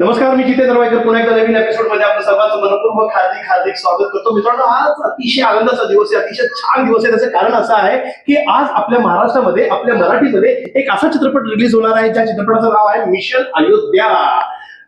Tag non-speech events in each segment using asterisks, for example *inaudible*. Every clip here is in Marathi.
नमस्कार मी जितेंद्र वायकर. पुन्हा एकदा नवीन एपिसोडमध्ये आपलं सर्वांचं मनपूर्वक हार्दिक हार्दिक स्वागत करतो. मित्रांनो आज अतिशय आनंदाचा दिवस आहे अतिशय छान दिवस आहे. त्याचं कारण असं आहे की आज आपल्या महाराष्ट्रामध्ये आपल्या मराठीमध्ये एक असा चित्रपट रिलीज होणार आहे ज्या चित्रपटाचं नाव आहे मिशन अयोध्या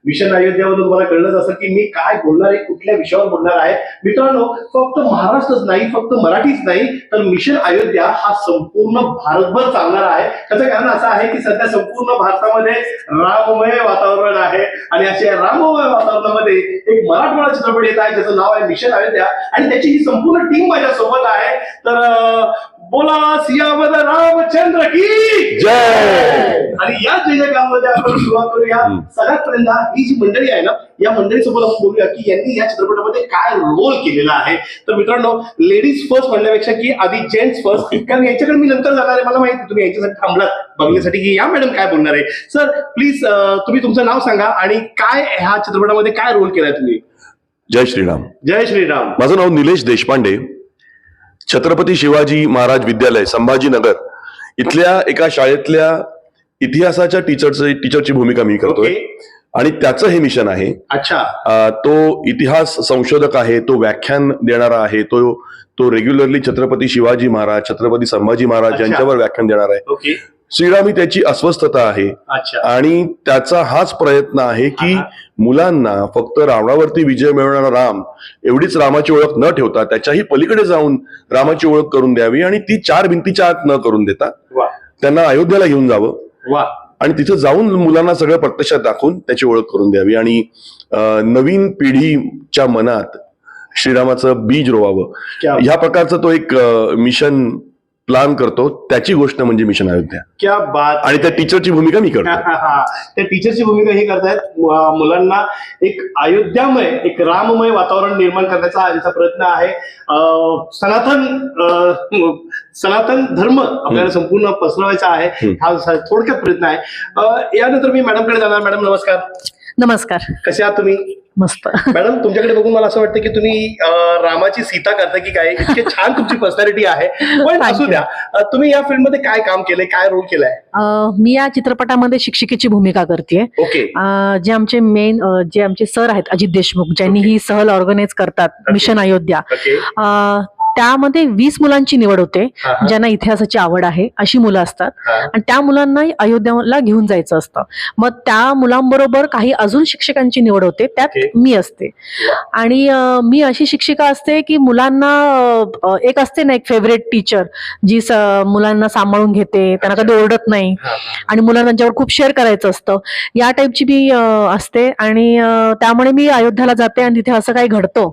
मिशन अयोध्याबद्दल तुम्हाला कळलंच असेल की मी काय बोलणार आहे कुठल्या विषयावर बोलणार आहे. मित्रांनो फक्त महाराष्ट्रच नाही फक्त मराठीच नाही तर मिशन अयोध्या हा संपूर्ण भारतभर चालणार आहे. त्याचं कारण असं आहे की सध्या संपूर्ण भारतामध्ये राममय वातावरण आहे. आणि अशा राममय वातावरणामध्ये एक मराठवाडा चित्रपट येत आहे ज्याचं नाव आहे मिशन अयोध्या. आणि त्याची ही संपूर्ण टीम माझ्या सोबत आहे. तर बोला सियावर रामचंद्र की जय! आणि याच विजयकामध्ये आपण सुरुवात करूया. सगळ्यात पहिल्यांदा ही जी मंडळी आहे ना या मंडळीसोबत आपण बोलूया की यांनी या चित्रपटामध्ये काय रोल केलेला आहे. तर मित्रांनो लेडीज फर्स्ट म्हणण्यापेक्षा की आधी जेंट्स फर्स्ट कारण यांच्याकडे मी नंतर जाणार आहे मला माहिती तुम्ही यांच्यासाठी थांबलात. बघण्यासाठी की या मॅडम काय बोलणार आहे. सर प्लीज तुम्ही तुमचं नाव सांगा आणि काय ह्या चित्रपटामध्ये काय रोल केलाय तुम्ही? जय श्रीराम. जय श्रीराम. माझं नाव निलेश देशपांडे. छत्रपती शिवाजी महाराज विद्यालय संभाजीनगर. इथल्या एका शाळेतल्या इतिहासाच्या टीचरचे टीचरची भूमिका मी करतोय. आणि त्याचं हे मिशन आहे. अच्छा. तो इतिहास संशोधक आहे तो व्याख्यान देणारा आहे तो तो रेग्युलरली छत्रपती शिवाजी महाराज छत्रपती संभाजी महाराज. यांच्यावर व्याख्यान देणार आहे. श्रीराम ही त्याची अस्वस्थता आहे. आणि त्याचा हाच प्रयत्न आहे की. मुलांना फक्त रावणावरती विजय मिळवणारा राम एवढीच रामाची ओळख न ठेवता त्याच्याही पलीकडे जाऊन रामाची ओळख करून द्यावी आणि ती चार भिंतीच्या आत न करून देता त्यांना अयोध्येला घेऊन जावं. आणि तिथं जाऊन मुलांना सगळं प्रत्यक्षात दाखवून त्याची ओळख करून द्यावी. आणि नवीन पिढीच्या मनात श्रीरामाचं बीज रोवावं. ह्या प्रकारचं तो एक मिशन प्लान करतो त्याची गोष्ट म्हणजे मिशन अयोध्या. क्या बात आणि त्या टीचरची भूमिका मी करतो. *laughs* त्या टीचरची भूमिका हे करतायत. मुलांना एक अयोध्यामय एक राममय वातावरण निर्माण करण्याचा यांचा प्रयत्न आहे. सनातन सनातन धर्म आपल्याला संपूर्ण पसरवायचा आहे. हा थोडक्यात प्रयत्न आहे. यानंतर मी मॅडमकडे जाणार. मॅडम नमस्कार. नमस्कार. कसे आहात तुम्ही? मस्त. मॅडम तुमच्याकडे बघून मला असं वाटतं की तुम्ही रामाची सीता करता की काय? इतके छान तुमची पर्सनॅलिटी आहे. पण असू. द्या तुम्ही या फील्डमध्ये काय काम केलंय काय रोल केलाय? मी या चित्रपटामध्ये शिक्षिकेची भूमिका करते ओके. जे आमचे मेन जे आमचे सर आहेत अजित देशमुख ज्यांनी ही सहल ऑर्गनाईज करतात मिशन अयोध्या त्यामध्ये वीस मुलांची निवड होते ज्यांना इतिहासाची आवड आहे अशी मुलं असतात. आणि त्या मुलांना अयोध्याला घेऊन जायचं असतं. मग त्या मुलांबरोबर काही अजून शिक्षकांची निवड होते त्यात. मी असते. आणि मी अशी शिक्षिका असते की मुलांना एक असते ना एक फेवरेट टीचर जी मुलांना सांभाळून घेते त्यांना कधी ओरडत नाही. आणि मुलांना त्यांच्यावर खूप शेअर करायचं असतं. या टाईपची मी असते. आणि त्यामुळे मी अयोध्याला जाते आणि तिथे असं काही घडतं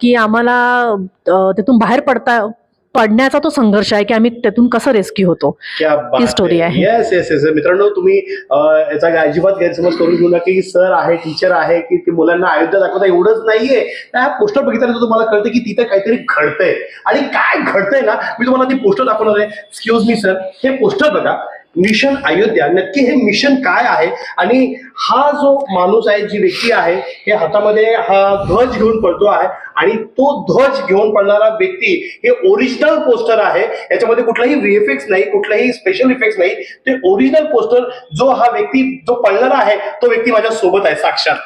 की आम्हाला तिथून बाहेर पडता पडण्याचा तो संघर्ष आहे की आम्ही त्यातून कसं रेस्क्यू होतो? क्या ती story आहे. येस येस येस मित्रांनो तुम्ही याचा अजिबात गैरसमज करून घेऊ नका की सर आहे टीचर आहे की ते मुलांना अयोध्या दाखवता एवढंच नाहीये. त्या पोस्टर बघितल्यानंतर तुम्हाला कळतं की तिथं काहीतरी घडतंय. आणि काय घडतंय ना मी तुम्हाला ती पोस्टर दाखवणार आहे. एक्सक्यूज मी सर हे पोस्टर बघा. मिशन अयोध्या नक्की हे मिशन काय आहे? आणि हा जो माणूस आहे जी व्यक्ती आहे हे हातामध्ये हा ध्वज घेऊन पडतो आहे आणि तो ध्वज घेऊन पडणारा व्यक्ती हे ओरिजिनल पोस्टर आहे. याच्यामध्ये कुठलाही व्हीएफएक्स नाही कुठलाही स्पेशल इफेक्ट्स नाही. ते ओरिजिनल पोस्टर जो हा व्यक्ती जो पडणारा आहे तो व्यक्ती माझ्या सोबत आहे साक्षात.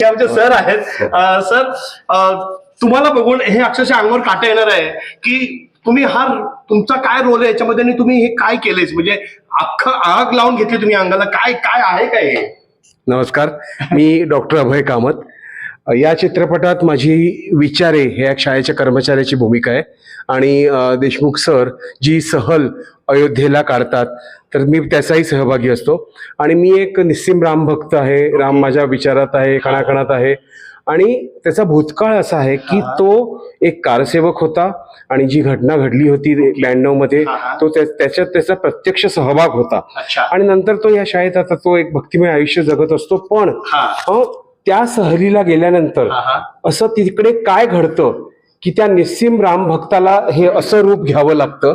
हे आमचे सर आहेत. सर तुम्हाला बघून हे अक्षरशः अंगावर काटा येणार आहे की तुम्ही हा तुमचा काय रोल आहे याच्यामध्ये आणि तुम्ही हे काय केलंय म्हणजे अख्खं आग लावून घेतली तुम्ही अंगाला. काय काय आहे काय हे? नमस्कार. मी डॉक्टर अभय कामत. या चित्रपटात माझी विचारे ह्या एक शाळेच्या कर्मचाऱ्याची भूमिका आहे. आणि देशमुख सर जी सहल अयोध्येला काढतात तर मी त्याचाही सहभागी असतो. आणि मी एक निस्सिम राम भक्त आहे. राम माझ्या विचारात आहे कणाकणात आहे. आणि त्याचा भूतकाळ असा आहे की तो एक कारसेवक होता आणि जी घटना घडली होती ब्याण्णवमध्ये. तो त्या- त्याच्यात त्याचा प्रत्यक्ष सहभाग होता. आणि नंतर तो या शाळेत आता तो एक भक्तिमय आयुष्य जगत असतो. पण त्या सहलीला गेल्यानंतर असं तिकडे काय घडतं की त्या निस्सिम राम भक्ताला हे असं रूप घ्यावं लागतं?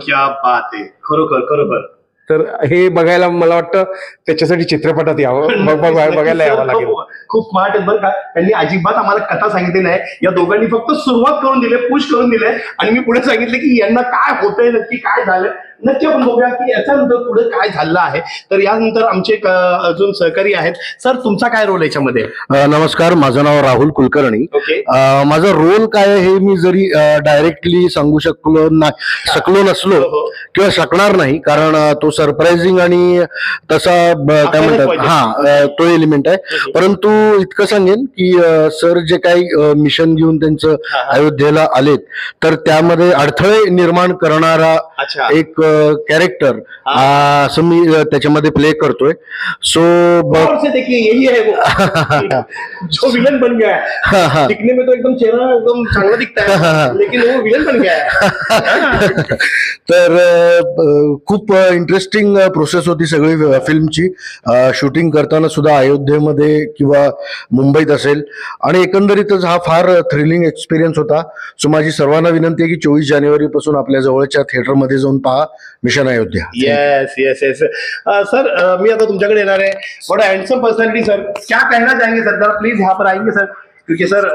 खरोखर खरोखर. तर हे बघायला मला वाटतं त्याच्यासाठी चित्रपटात यावं. *laughs* बघायला यावं लागेल. खूप- खूप स्मार्ट आहेत बरं का. त्यांनी अजिबात आम्हाला कथा सांगितली नाही. या दोघांनी फक्त सुरुवात करून दिले पुश करून दिले. आणि मी पुढे सांगितले की यांना काय होतंय नक्की काय झालंय. नक्की आपण बघूया की याच्यानंतर पुढे काय झालं आहे. तर यानंतर आमचे अजून सहकारी आहेत. सर तुमचा काय रोल याच्यामध्ये? नमस्कार माझं नाव राहुल कुलकर्णी. माझा रोल काय आहे हे मी जरी डायरेक्टली सांगू शकलो नाही शकलो नसलो हो, हो. किंवा शकणार नाही कारण तो सरप्राइझिंग आणि तसा काय म्हणतात. हा तो एलिमेंट आहे. परंतु इतकं सांगेन की सर जे काही मिशन घेऊन त्यांचं. अयोध्येला आलेत तर त्यामध्ये अडथळे निर्माण करणारा एक कॅरेक्टर असं मी त्याच्यामध्ये प्ले करतोय. सो और से देखिए यही है वो. *laughs* जो विलन बन गया है. दिखने में तो एकदम चेहरा एकदम चांगला दिखता है *laughs* लेकिन वो विलन बन गया है. *laughs* तर अ, खूप इंटरेस्टिंग प्रोसेस होती सगळी फिल्मची शूटिंग करताना सुद्धा अयोध्येमध्ये किंवा मुंबईत असेल. आणि एकंदरीतच हा फार थ्रिलिंग एक्सपिरियन्स होता. सो माझी सर्वांना विनंती आहे की चोवीस जानेवारी पासून आपल्या जवळच्या थिएटरमध्ये जाऊन पहा. Mission Ayodhya. Yes yes yes sir Uh, मैं आता तुमच्याकडे येणार आहे. बड़ा हैंडसम पर्सनालिटी सर क्या कहना चाहेंगे सर जरा प्लीज यहाँ पर आएंगे सर क्योंकि सर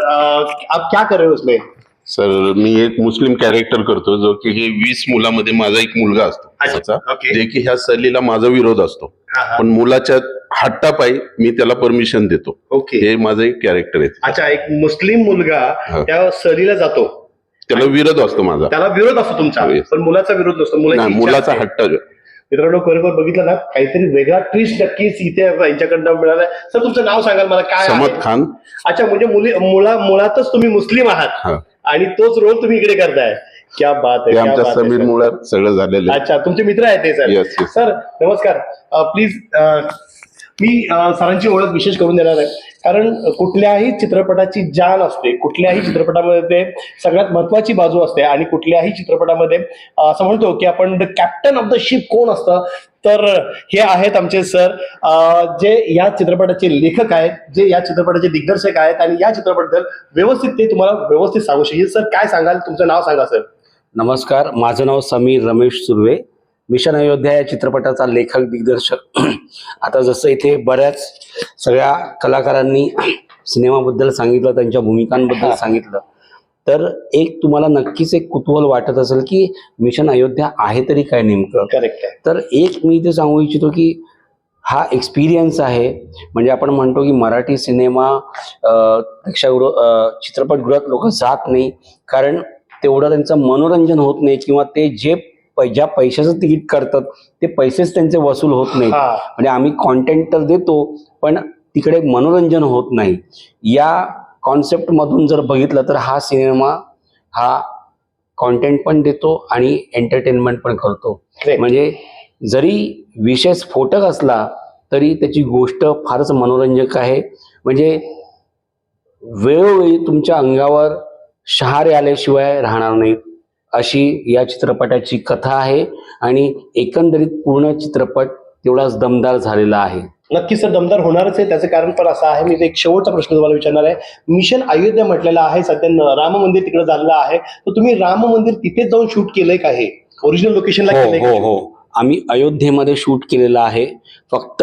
आप क्या कर रहे हो उसमें? सर मी एक मुस्लिम कॅरेक्टर करतो जो की हे वीस मुलामध्ये माझा एक मुलगा असतो. त्याचा. जे की ह्या सहलीला माझा विरोध असतो. हा, हा. पण मुलाच्या हट्टापायी मी त्याला परमिशन देतो. ओके हे माझं एक कॅरेक्टर आहे. अच्छा एक मुस्लिम मुलगा. त्या सहलीला जातो. त्याला विरोध असतो माझा. त्याला विरोध असतो तुमचा Yes. पण मुलाचा विरोध नसतो मुलाची नाही इच्छा मुलाचा असते. हट्ट मित्रांनो खरोखर बघितलं ना काहीतरी वेगळा ट्विस्ट नक्कीच इथे यांच्याकडनं मिळालाय. सर तुमचं नाव सांगाल मला काय आहे? समद खान. अच्छा म्हणजे मुली मुळा मुळातच तुम्ही मुस्लिम आहात. हा. आणि तोच रोल तुम्ही इकडे करताय. क्या बात आहे ते क्या आमच्या बात आहे, समीर सर. मुळे सगळं झालेलं आहे. अच्छा तुमचे मित्र आहेत ते सर. Yes. सर नमस्कार. प्लीज मी अ, सरांची ओळख विशेष करून देणार आहे. कारण कुठल्याही चित्रपटाची जान असते कुठल्याही चित्रपटामध्ये सगळ्यात महत्वाची बाजू असते आणि कुठल्याही चित्रपटामध्ये असं म्हणतो की आपण the captain of the ship कोण असतं? तर हे आहेत आमचे सर जे या चित्रपटाचे लेखक आहेत जे या चित्रपटाचे दिग्दर्शक आहेत आणि या चित्रपटाबद्दल व्यवस्थित ते तुम्हाला व्यवस्थित सांगू शकेल. सर काय सांगाल? तुमचं नाव सांगा सर नमस्कार माझं नाव समीर रमेश सुर्वे. मिशन अयोध्या या चित्रपटाचा लेखक दिग्दर्शक. *clears throat* आता जसं इथे बऱ्याच सगळ्या कलाकारांनी *clears throat* सिनेमाबद्दल सांगितलं त्यांच्या भूमिकांबद्दल सांगितलं. तर एक तुम्हाला नक्कीच एक कुतूहल वाटत असेल की मिशन अयोध्या आहे तरी काय नेमकं? करेक्ट आहे. तर एक मी इथे सांगू इच्छितो की हा एक्सपिरियन्स आहे. म्हणजे आपण म्हणतो की मराठी सिनेमा प्रेक्षागृह चित्रपटगृहात लोक जात नाही. कारण तेवढं त्यांचं मनोरंजन होत नाही किंवा ते जे ज्या पैशाचं तिकीट करतात ते पैसेच त्यांचे वसूल होत नाहीत. हा. म्हणजे आम्ही कॉन्टेंट तर देतो पण तिकडे मनोरंजन होत नाही. या कॉन्सेप्टमधून जर बघितलं तर हा सिनेमा हा कॉन्टेंट पण देतो आणि एंटरटेनमेंट पण करतो. म्हणजे जरी विषय स्फोटक असला तरी त्याची गोष्ट फारच मनोरंजक आहे. म्हणजे वेळोवेळी तुमच्या अंगावर शहारे आल्याशिवाय राहणार नाहीत. अशी या चित्रपटाची कथा आहे आणि एकंदरीत पूर्ण चित्रपट तेवढाच दमदार झालेला आहे. नक्की सर दमदार होणारच आहे. त्याचं कारण पण असं आहे. मी एक शेवटचा प्रश्न तुम्हाला विचारणार आहे. मिशन अयोध्या म्हटलेलं आहे. सध्या राम मंदिर तिकडे झालेलं आहे. तर तुम्ही राम मंदिर तिथेच जाऊन शूट केलंय का हे? ओरिजिनल लोकेशनला हो केलंय हो? हो. आम्ही अयोध्येमध्ये शूट केलेलं आहे. फक्त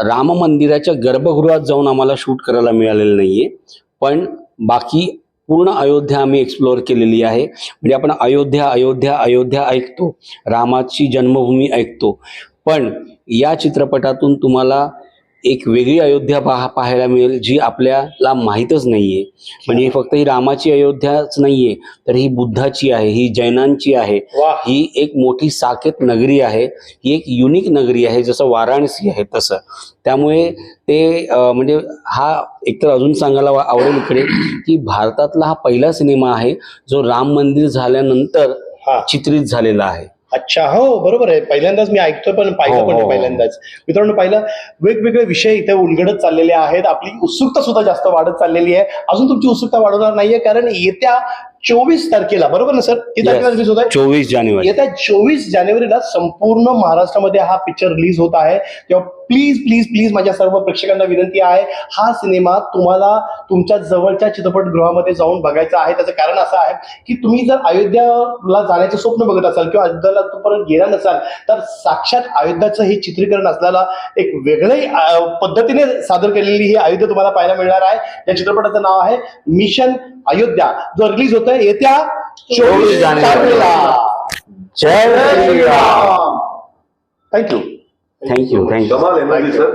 राम मंदिराच्या गर्भगृहात जाऊन आम्हाला शूट करायला मिळालेलं नाहीये. पण बाकी पूर्ण अयोध्या आम्ही एक्सप्लोअर केलेली आहे. म्हणजे आपण अयोध्या अयोध्या अयोध्या ऐकतो. रामाची जन्मभूमी ऐकतो. पण या चित्रपटातून तुम्हाला एक वेगळी अयोध्या पाहा पाहायला मिळेल जी आपल्याला माहीतच नाहीये. म्हणजे ही फक्त ही रामाची अयोध्याच नाहीये तर ही बुद्धाची आहे ही जैनांची आहे. ही एक मोठी साकेत नगरी आहे ही एक युनिक नगरी आहे जसं वाराणसी आहे तसं. त्यामुळे ते म्हणजे हा एकतर अजून सांगायला आवडेल इकडे की भारतातला हा पहिला सिनेमा आहे जो राम मंदिर झाल्यानंतर चित्रित झालेला आहे. अच्छा हो बरोबर आहे. पहिल्यांदाच मी ऐकतोय पण पाहिलं हो, पण हो, हो. पहिल्यांदाच. मित्रांनो पाहिलं वेगवेगळे विषय इथे उलगडत चाललेले आहेत. आपली उत्सुकता सुद्धा जास्त वाढत चाललेली आहे. अजून तुमची उत्सुकता वाढवणार नाहीये कारण येत्या चोवीस तारखेला बरोबर ना सर? किती तारखेला रिलीज होत आहे? चोवीस जानेवारी. येत्या चोवीस जानेवारीला संपूर्ण महाराष्ट्रामध्ये हा पिक्चर रिलीज होत आहे. तेव्हा प्लीज प्लीज प्लीज माझ्या सर्व प्रेक्षकांना विनंती आहे हा सिनेमा तुम्हाला तुमच्या जवळच्या चित्रपटगृहामध्ये जाऊन बघायचा आहे. त्याचं कारण असं आहे की तुम्ही जर अयोध्याला जाण्याचे स्वप्न बघत असाल किंवा अयोध्याला तो परत गेला नसाल तर साक्षात अयोध्याचं हे चित्रीकरण असल्याला एक वेगळी पद्धतीने सादर केलेली ही अयोध्या तुम्हाला पाहायला मिळणार आहे. या चित्रपटाचं नाव आहे मिशन अयोध्या. जो रिलीज होतोय येत्या चोवीस जानेवारी. जानेवारीला जय Shriram thank you thank you thank you कमाल एनर्जी सर